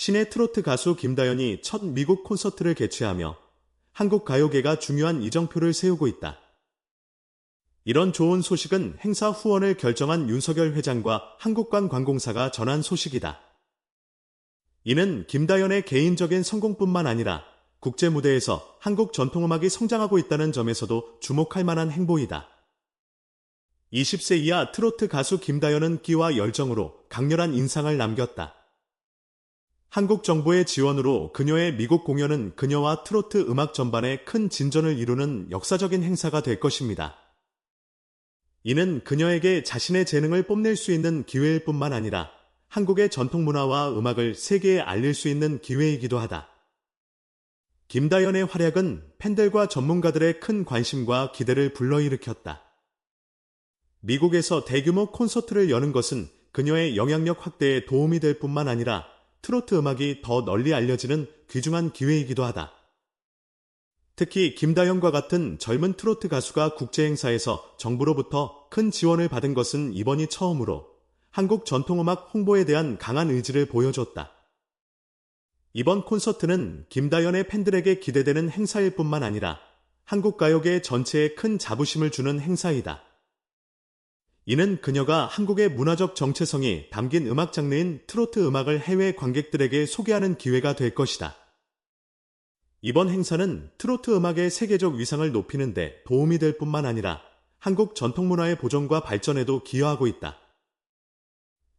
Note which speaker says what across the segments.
Speaker 1: 신의 트로트 가수 김다연이 첫 미국 콘서트를 개최하며 한국 가요계가 중요한 이정표를 세우고 있다. 이런 좋은 소식은 행사 후원을 결정한 윤석열 회장과 한국관광공사가 전한 소식이다. 이는 김다연의 개인적인 성공뿐만 아니라 국제 무대에서 한국 전통음악이 성장하고 있다는 점에서도 주목할 만한 행보이다. 20세 이하 트로트 가수 김다연은 끼와 열정으로 강렬한 인상을 남겼다. 한국 정부의 지원으로 그녀의 미국 공연은 그녀와 트로트 음악 전반에 큰 진전을 이루는 역사적인 행사가 될 것입니다. 이는 그녀에게 자신의 재능을 뽐낼 수 있는 기회일 뿐만 아니라 한국의 전통 문화와 음악을 세계에 알릴 수 있는 기회이기도 하다. 김다연의 활약은 팬들과 전문가들의 큰 관심과 기대를 불러일으켰다. 미국에서 대규모 콘서트를 여는 것은 그녀의 영향력 확대에 도움이 될 뿐만 아니라 트로트 음악이 더 널리 알려지는 귀중한 기회이기도 하다. 특히 김다영과 같은 젊은 트로트 가수가 국제 행사에서 정부로부터 큰 지원을 받은 것은 이번이 처음으로 한국 전통음악 홍보에 대한 강한 의지를 보여줬다. 이번 콘서트는 김다연의 팬들에게 기대되는 행사일 뿐만 아니라 한국 가요계 전체에 큰 자부심을 주는 행사이다. 이는 그녀가 한국의 문화적 정체성이 담긴 음악 장르인 트로트 음악을 해외 관객들에게 소개하는 기회가 될 것이다. 이번 행사는 트로트 음악의 세계적 위상을 높이는데 도움이 될 뿐만 아니라 한국 전통문화의 보존과 발전에도 기여하고 있다.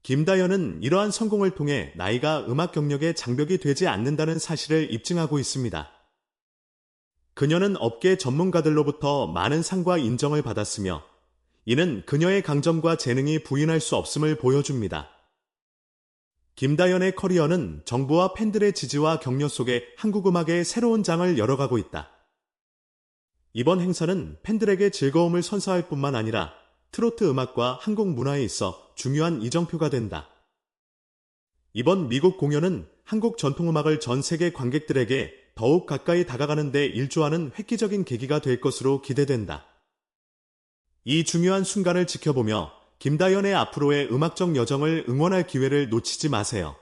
Speaker 1: 김다연은 이러한 성공을 통해 나이가 음악 경력의 장벽이 되지 않는다는 사실을 입증하고 있습니다. 그녀는 업계 전문가들로부터 많은 상과 인정을 받았으며 이는 그녀의 강점과 재능이 부인할 수 없음을 보여줍니다. 김다연의 커리어는 정부와 팬들의 지지와 격려 속에 한국 음악의 새로운 장을 열어가고 있다. 이번 행사는 팬들에게 즐거움을 선사할 뿐만 아니라 트로트 음악과 한국 문화에 있어 중요한 이정표가 된다. 이번 미국 공연은 한국 전통음악을 전 세계 관객들에게 더욱 가까이 다가가는 데 일조하는 획기적인 계기가 될 것으로 기대된다. 이 중요한 순간을 지켜보며 김다연의 앞으로의 음악적 여정을 응원할 기회를 놓치지 마세요.